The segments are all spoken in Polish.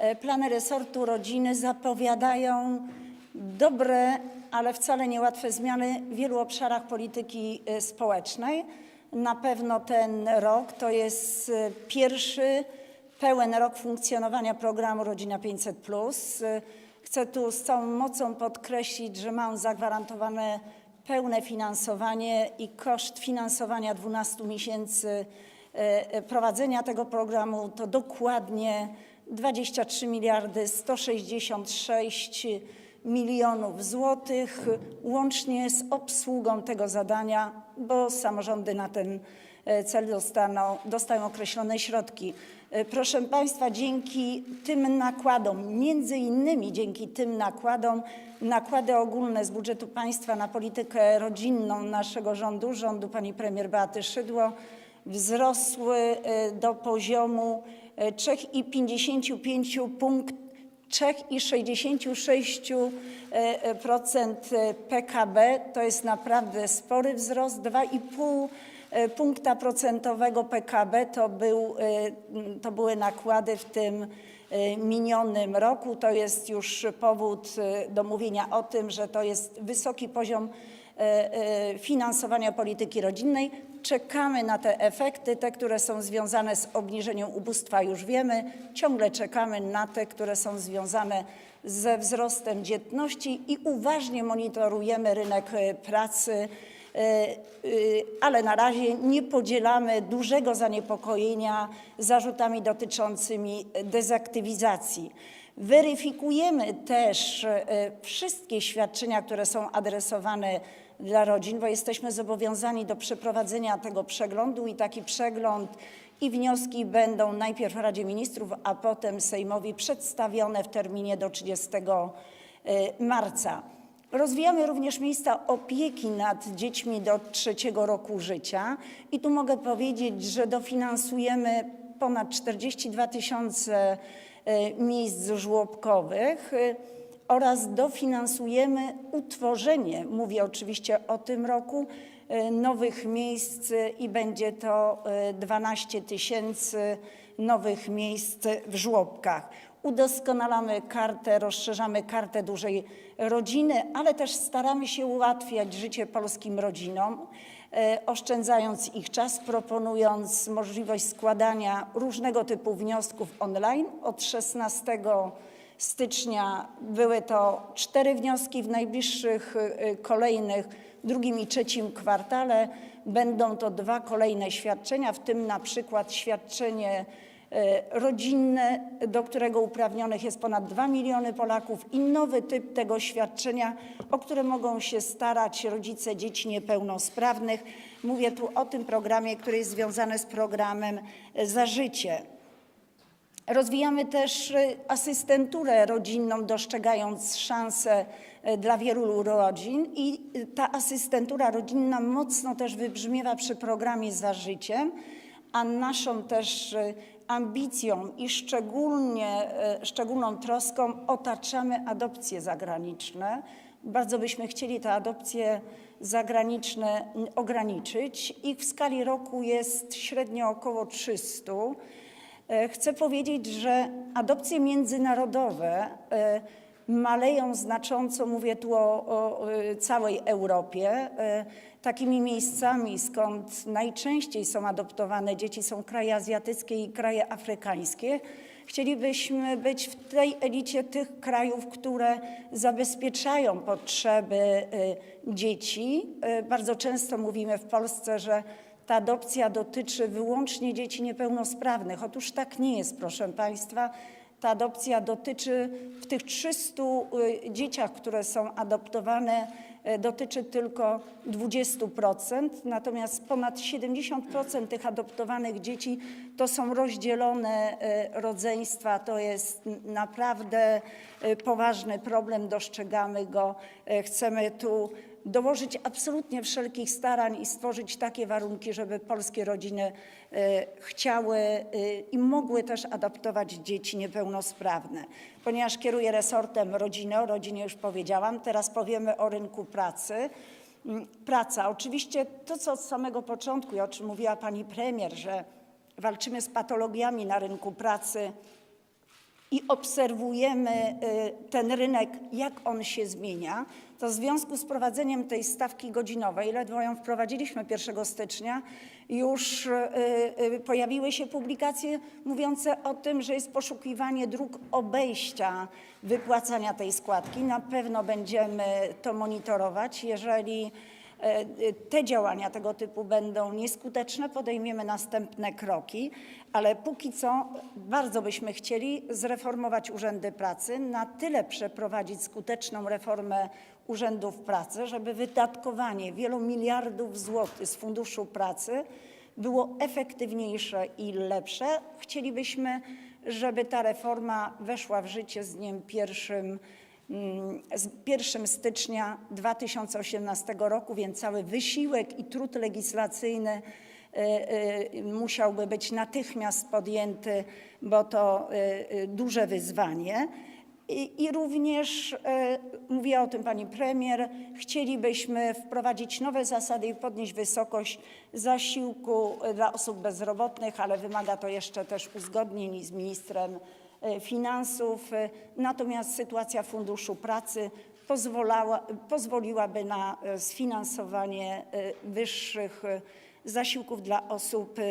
e, plany resortu rodziny zapowiadają dobre, ale wcale niełatwe zmiany w wielu obszarach polityki e, społecznej. Na pewno ten rok to jest e, pierwszy pełen rok funkcjonowania programu Rodzina 500. E, Chcę tu z całą mocą podkreślić, że ma on zagwarantowane pełne finansowanie i koszt finansowania 12 miesięcy prowadzenia tego programu to dokładnie 23 miliardy 166 milionów złotych, łącznie z obsługą tego zadania, bo samorządy na ten e, cel dostaną, dostają określone środki. E, Proszę Państwa, dzięki tym nakładom, między innymi dzięki tym nakładom, nakłady ogólne z budżetu państwa na politykę rodzinną naszego rządu, rządu pani premier Beaty Szydło, wzrosły e, do poziomu 3,55 punkt 3,66% PKB. To jest naprawdę spory wzrost. 2,5 e, punkta procentowego PKB to, był, e, to były nakłady w tym e, minionym roku. To jest już powód do mówienia o tym, że to jest wysoki poziom finansowania polityki rodzinnej. Czekamy na te efekty, te, które są związane z obniżeniem ubóstwa, już wiemy. Ciągle czekamy na te, które są związane ze wzrostem dzietności i uważnie monitorujemy rynek e, pracy, e, e, ale na razie nie podzielamy dużego zaniepokojenia zarzutami dotyczącymi dezaktywizacji. Weryfikujemy też wszystkie świadczenia, które są adresowane dla rodzin, bo jesteśmy zobowiązani do przeprowadzenia tego przeglądu i taki przegląd i wnioski będą najpierw Radzie Ministrów, a potem Sejmowi przedstawione w terminie do 30 e, marca. Rozwijamy również miejsca opieki nad dziećmi do trzeciego roku życia i tu mogę powiedzieć, że dofinansujemy ponad 42 tysiące e, miejsc żłobkowych oraz dofinansujemy utworzenie, mówię oczywiście o tym roku, e, nowych miejsc e, i będzie to e, 12 tysięcy nowych miejsc w żłobkach. Udoskonalamy kartę, rozszerzamy kartę dużej rodziny, ale też staramy się ułatwiać życie polskim rodzinom, e, oszczędzając ich czas, proponując możliwość składania różnego typu wniosków online. Od 16 stycznia były to cztery wnioski, w najbliższych e, kolejnych, drugim i trzecim kwartale będą to dwa kolejne świadczenia, w tym na przykład świadczenie e, rodzinne, do którego uprawnionych jest ponad 2 miliony Polaków i nowy typ tego świadczenia, o które mogą się starać rodzice dzieci niepełnosprawnych. Mówię tu o tym programie, który jest związany z programem e, Za Życie. Rozwijamy też y, asystenturę rodzinną, dostrzegając szanse y, dla wielu rodzin i y, ta asystentura rodzinna mocno też wybrzmiewa przy programie Za Życiem, a naszą też ambicją i szczególnie, szczególną troską otaczamy adopcje zagraniczne. Bardzo byśmy chcieli te adopcje zagraniczne ograniczyć. Ich w skali roku jest średnio około 300. E, Chcę powiedzieć, że adopcje międzynarodowe e, maleją znacząco, mówię tu o, o e, całej Europie. Takimi miejscami, skąd najczęściej są adoptowane dzieci, są kraje azjatyckie i kraje afrykańskie. Chcielibyśmy być w tej elicie tych krajów, które zabezpieczają potrzeby dzieci. Bardzo często mówimy w Polsce, że ta adopcja dotyczy wyłącznie dzieci niepełnosprawnych. Otóż tak nie jest, proszę Państwa. Ta adopcja dotyczy w tych 300 y, dzieciach, które są adoptowane, y, dotyczy tylko 20%, natomiast ponad 70% tych adoptowanych dzieci to są rozdzielone y, rodzeństwa. To jest naprawdę y, poważny problem, dostrzegamy go. Y, Chcemy tu dołożyć absolutnie wszelkich starań i stworzyć takie warunki, żeby polskie rodziny e, chciały e, i mogły też adoptować dzieci niepełnosprawne. Ponieważ kieruję resortem rodziny, o rodzinie już powiedziałam, teraz powiemy o rynku pracy. Mm, Praca. Oczywiście to, co od samego początku, i o czym mówiła pani premier, że walczymy z patologiami na rynku pracy, i obserwujemy y, ten rynek, jak on się zmienia, to w związku z wprowadzeniem tej stawki godzinowej, ledwo ją wprowadziliśmy 1 stycznia, już y, y, pojawiły się publikacje mówiące o tym, że jest poszukiwanie dróg obejścia wypłacania tej składki. Na pewno będziemy to monitorować. Jeżeli te działania tego typu będą nieskuteczne, podejmiemy następne kroki, ale póki co bardzo byśmy chcieli zreformować urzędy pracy, na tyle przeprowadzić skuteczną reformę urzędów pracy, żeby wydatkowanie wielu miliardów złotych z Funduszu Pracy było efektywniejsze i lepsze. Chcielibyśmy, żeby ta reforma weszła w życie z dniem pierwszym mm, z 1 stycznia 2018 roku, więc cały wysiłek i trud legislacyjny e, e, musiałby być natychmiast podjęty, bo to e, duże wyzwanie. I, I również, mówiła o tym pani premier, chcielibyśmy wprowadzić nowe zasady i podnieść wysokość zasiłku dla osób bezrobotnych, ale wymaga to jeszcze też uzgodnień z ministrem finansów. E, Natomiast sytuacja Funduszu Pracy pozwoliłaby na e, sfinansowanie e, wyższych e, zasiłków dla osób e,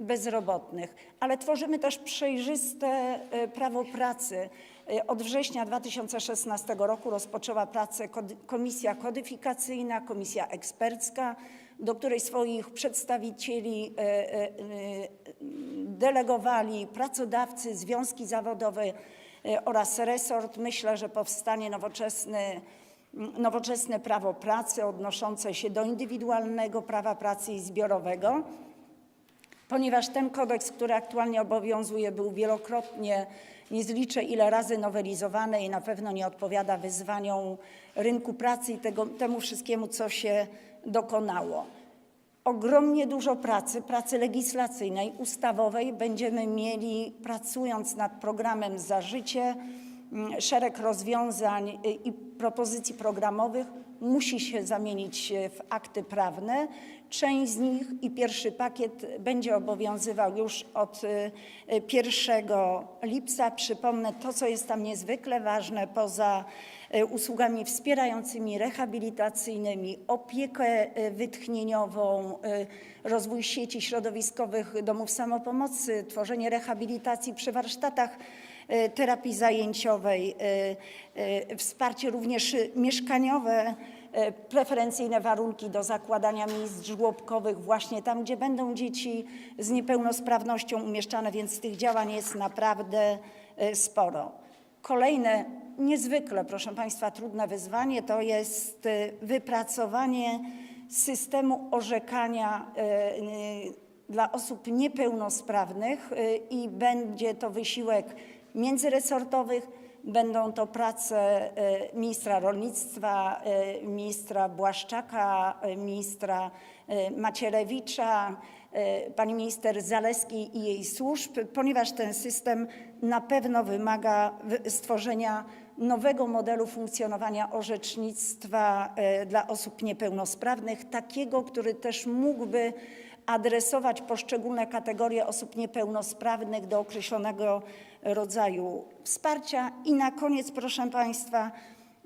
bezrobotnych. Ale tworzymy też przejrzyste e, prawo pracy. E, Od września 2016 roku rozpoczęła pracę komisja kodyfikacyjna, komisja ekspercka, do której swoich przedstawicieli e, e, e, delegowali pracodawcy, związki zawodowe oraz resort. Myślę, że powstanie nowoczesny nowoczesne prawo pracy odnoszące się do indywidualnego prawa pracy i zbiorowego ponieważ ten kodeks, który aktualnie obowiązuje, był wielokrotnie, nie zliczę ile razy nowelizowany i na pewno nie odpowiada wyzwaniom rynku pracy i tego, temu wszystkiemu, co się dokonało. Ogromnie dużo pracy, pracy legislacyjnej, ustawowej będziemy mieli pracując nad programem Za życie. Mm, Szereg rozwiązań y, i propozycji programowych musi się zamienić y, w akty prawne. Część z nich i pierwszy pakiet będzie obowiązywał już od y, y, 1 lipca. Przypomnę to, co jest tam niezwykle ważne, poza y, usługami wspierającymi, rehabilitacyjnymi, opiekę wytchnieniową, rozwój sieci środowiskowych domów samopomocy, tworzenie rehabilitacji przy warsztatach terapii zajęciowej, y, y, wsparcie również mieszkaniowe, preferencyjne warunki do zakładania miejsc żłobkowych właśnie tam, gdzie będą dzieci z niepełnosprawnością umieszczane, więc tych działań jest naprawdę sporo. Kolejne niezwykle, proszę Państwa, trudne wyzwanie to jest wypracowanie systemu orzekania dla osób niepełnosprawnych i będzie to wysiłek międzyresortowych, będą to prace y, ministra rolnictwa, y, ministra Błaszczaka, y, ministra Macierewicza, pani minister Zaleskiej i jej służb, ponieważ ten system na pewno wymaga wy- stworzenia nowego modelu funkcjonowania orzecznictwa dla osób niepełnosprawnych, takiego, który też mógłby adresować poszczególne kategorie osób niepełnosprawnych do określonego rodzaju wsparcia. I na koniec, proszę Państwa,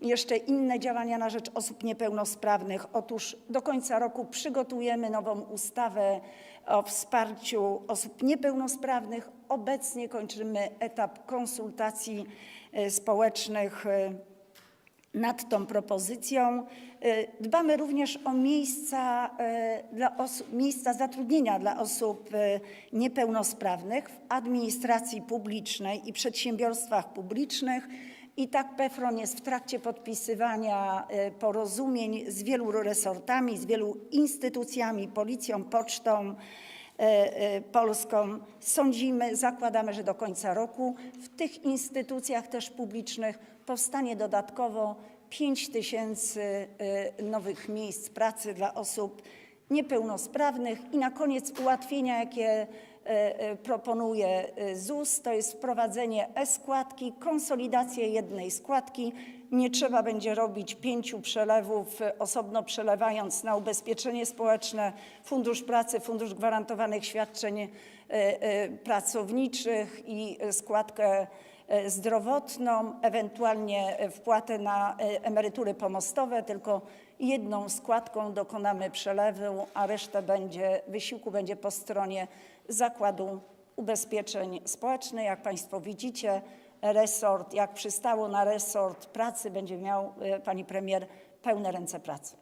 jeszcze inne działania na rzecz osób niepełnosprawnych. Otóż do końca roku przygotujemy nową ustawę o wsparciu osób niepełnosprawnych. Obecnie kończymy etap konsultacji e, społecznych e, nad tą propozycją. Y, Dbamy również o miejsca, y, dla osób, miejsca zatrudnienia dla osób y, niepełnosprawnych w administracji publicznej i przedsiębiorstwach publicznych. I tak PEFRON jest w trakcie podpisywania porozumień z wielu resortami, z wielu instytucjami, policją, pocztą, polską. Sądzimy, zakładamy, że do końca roku w tych instytucjach też publicznych powstanie dodatkowo 5 tysięcy e, nowych miejsc pracy dla osób niepełnosprawnych. I na koniec ułatwienia, jakie e, e, proponuje e, ZUS, to jest wprowadzenie e-składki, konsolidację jednej składki. Nie trzeba będzie robić pięciu przelewów, e, osobno przelewając na ubezpieczenie społeczne, Fundusz Pracy, Fundusz Gwarantowanych Świadczeń e, e, Pracowniczych i e, składkę e, zdrowotną, ewentualnie e, wpłatę na e, emerytury pomostowe, tylko jedną składką dokonamy przelewu, a resztę będzie, wysiłku będzie po stronie Zakładu Ubezpieczeń Społecznych. Jak Państwo widzicie, resort, jak przystało na resort pracy, będzie miał e, Pani Premier pełne ręce pracy.